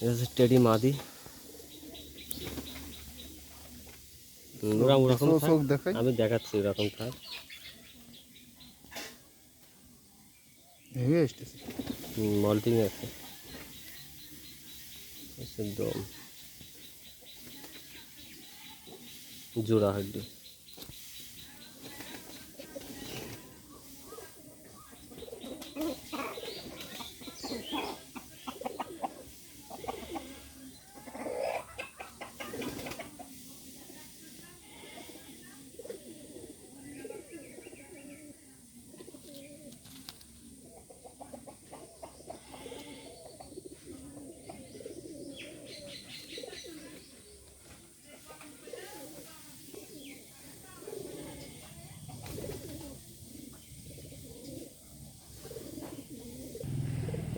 এটা হচ্ছে টেডি মাদি। ওরকম আমি দেখাচ্ছি ওরকম থাক। মল্টিং আছে। দম জোড়া হাড্ডি।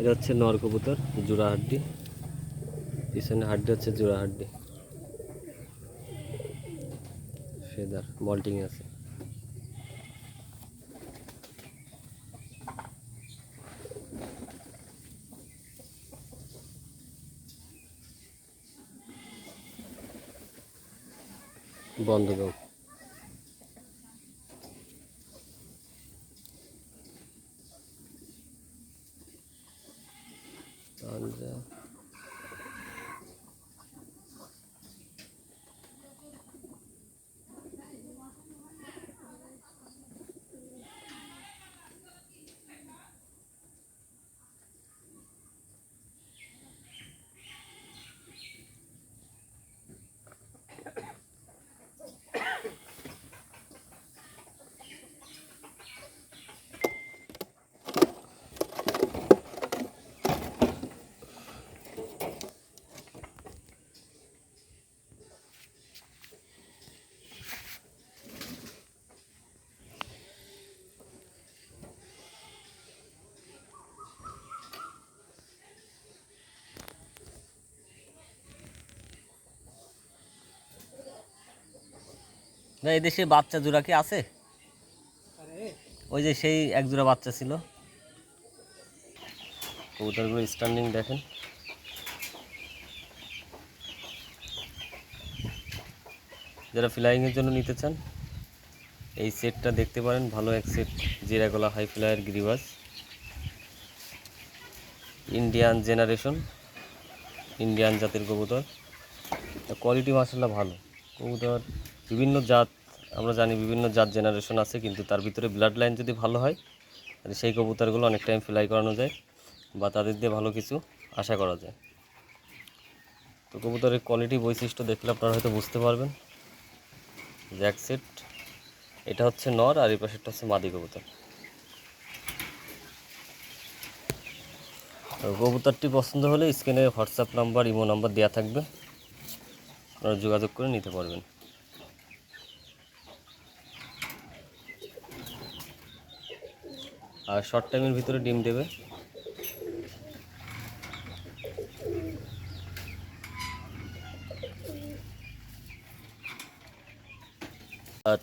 এটা হচ্ছে নর কবুতর, জোড়া হাড্ডি। পিছনে হাড্ডি হচ্ছে জোড়া হাড্ডি। ফেদার, মল্টিং আছে। বন্ধ দাও পাঞ্জা না এদেশে বাচ্চা জোড়া কি আছে? ওই যে সেই এক জোড়া বাচ্চা ছিল। কবুতরগুলো স্ট্যান্ডিং দেখেন। যারা ফ্লাইংয়ের জন্য নিতে চান, এই সেটটা দেখতে পারেন। ভালো এক সেট জিরাগোলা হাই ফ্লায়ার গ্রিবাস ইন্ডিয়ান জেনারেশন ইন্ডিয়ান জাতের কবুতর। কোয়ালিটি মাসাল্লাহ ভালো। কবুতর বিভিন্ন জাত, আমরা জানি বিভিন্ন জাত জেনারেশন আছে, কিন্তু তার ভিতরে ব্লাড লাইন যদি ভালো হয়, তাহলে সেই কবুতরগুলো অনেক টাইম ফ্লাই করানো যায় বা তাদের দিয়ে ভালো কিছু আশা করা যায়। তো কবুতরের কোয়ালিটি বৈশিষ্ট্য দেখলে আপনারা হয়তো বুঝতে পারবেন। জ্যাক সেট এটা হচ্ছে নর আর এই পাশেরটা হচ্ছে মাদি কবুতর। কবুতরটি পছন্দ হলে স্ক্রিনে হোয়াটসঅ্যাপ নাম্বার ইমো নাম্বার দেওয়া থাকবে। আপনারা যোগাযোগ করে নিতে পারবেন। আর শর্ট টাইমের ভিতরে ডিম দেবে।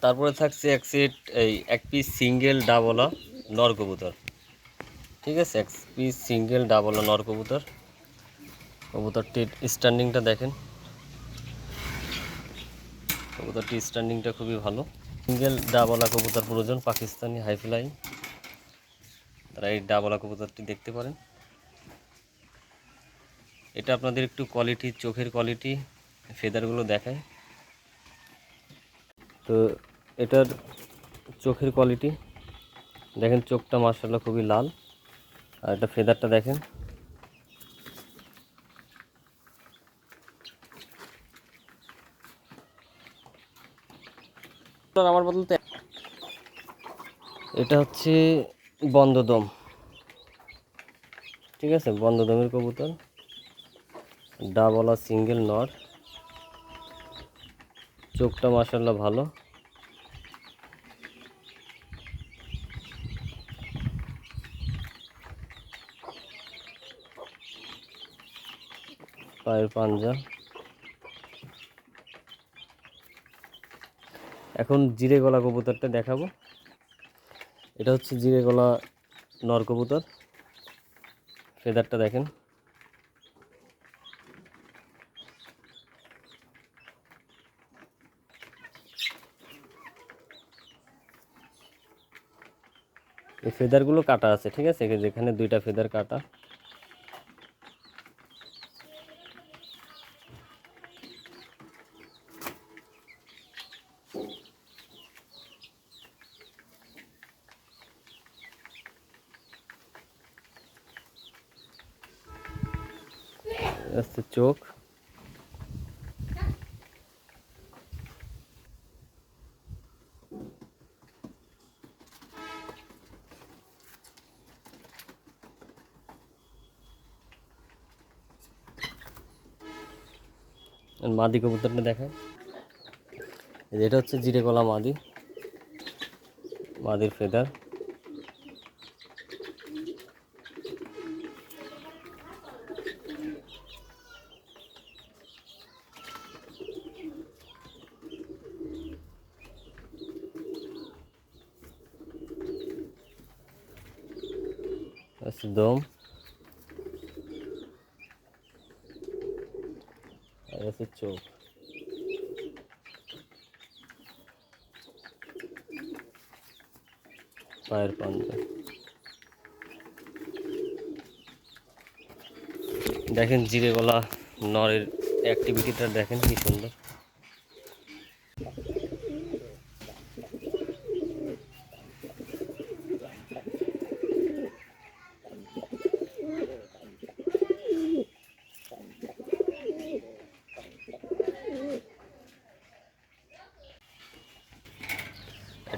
তারপরে থাকছে এক সেট এই এক পিস সিঙ্গেল ডাবলা নর কবুতর। ঠিক আছে? এক পিস সিঙ্গেল ডাবলা নর কবুতর। কবুতরটির স্ট্যান্ডিংটা দেখেন। কবুতরটি স্ট্যান্ডিংটা খুবই ভালো। সিঙ্গেল ডাবলা কবুতর প্রয়োজন, পাকিস্তানি হাই ফ্লাই তারা এই ডাবলা কবুতরটি দেখতে পারেন। এটা আপনাদের একটু কোয়ালিটি চোখের কোয়ালিটি ফেদারগুলো দেখায়। তো এটার চোখের কোয়ালিটি দেখেন চোখটা মার্শাল্লাহ খুবই লাল। আর এটা ফেদারটা দেখেন। আমার বদলতে এটা হচ্ছে বন্ধদম ঠিক আছে? বন্ধদমের কবুতর। ডাবলা সিঙ্গেল নর। চোখটা মাসাল্লাহ ভালো। পায়ের পাঞ্জা। এখন জিরে গলা কবুতরটা দেখাবো। এটা হচ্ছে জিরে গলা নর কবুতর। ফেদারটা দেখেন। এই ফেদারগুলো কাটা আছে, ঠিক আছে? যেখানে দুইটা ফেদার কাটা। আছে চোখ মাদি কবুতরটা দেখায় এটা হচ্ছে জিরে কলা মাদি। মাদির ফেদার। আছে দম আর আছে চোখ পায়ের পাঞ্জা দেখেন জিরে গলা নরের অ্যাক্টিভিটিটা দেখেন কি সুন্দর।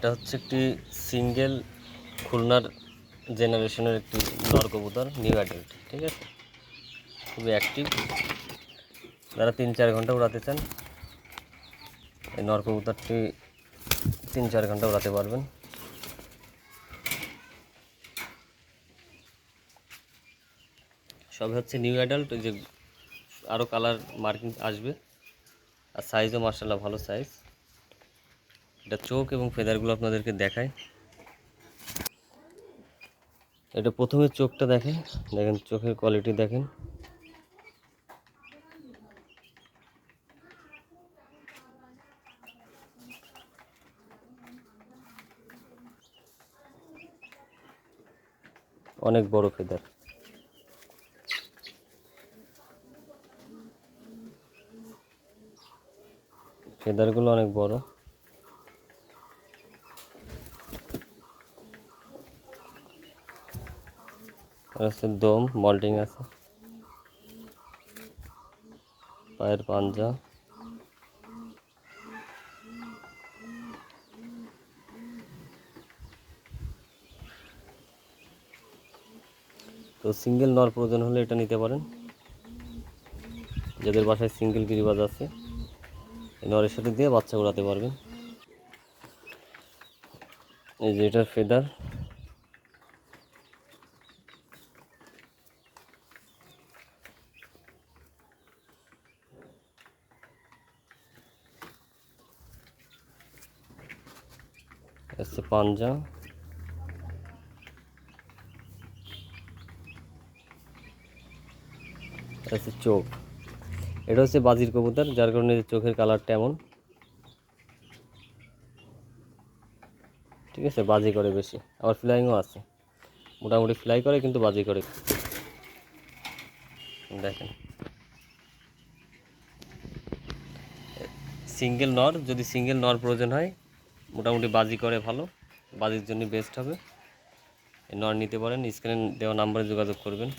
এটা হচ্ছে একটি সিঙ্গেল খুলনার জেনারেশনের একটি নর কবুতর নিউ অ্যাডাল্ট ঠিক আছে? খুবই অ্যাক্টিভ যারা তিন চার ঘণ্টা উড়াতে চান, এই নর কবুতরটি তিন চার ঘণ্টা উড়াতে পারবেন। সবে হচ্ছে নিউ অ্যাডাল্ট যে আরও কালার মার্কিং আসবে। আর সাইজও মার্শাল্লাহ ভালো সাইজ এটা চোখ এবং ফেদারগুলো আপনাদেরকে দেখায় এটা প্রথমে চোখটা দেখেন দেখেন চোখের কোয়ালিটি দেখেন। অনেক বড় ফেদার। ফেদারগুলো অনেক বড়। আছে, দম মল্টিং আছে। পায়ের পাঞ্জা। তো সিঙ্গেল নর প্রয়োজন হলে এটা নিতে পারেন। যাদের বাসায় সিঙ্গেল গিরিবাজ আছে নরের সাথে দিয়ে বাচ্চা উড়াতে পারবেন। এই যে এটার ফেদার হচ্ছে পাঞ্জা হচ্ছে চোখ এটা হচ্ছে বাজির কবুতর, যার কারণে চোখের কালারটা এমন। ঠিক আছে, বাজি করে বেশি। আবার ফ্লাইংও আছে। মোটামুটি ফ্লাই করে, কিন্তু বাজি করে। দেখেন। সিঙ্গেল নর, যদি সিঙ্গেল নর প্রয়োজন হয় মোটামুটি বাজি করে ভালো। বাজির জন্য বেস্ট হবে। নর নিতে পারেন স্ক্রিনে দেওয়া নাম্বারে যোগাযোগ করবেন।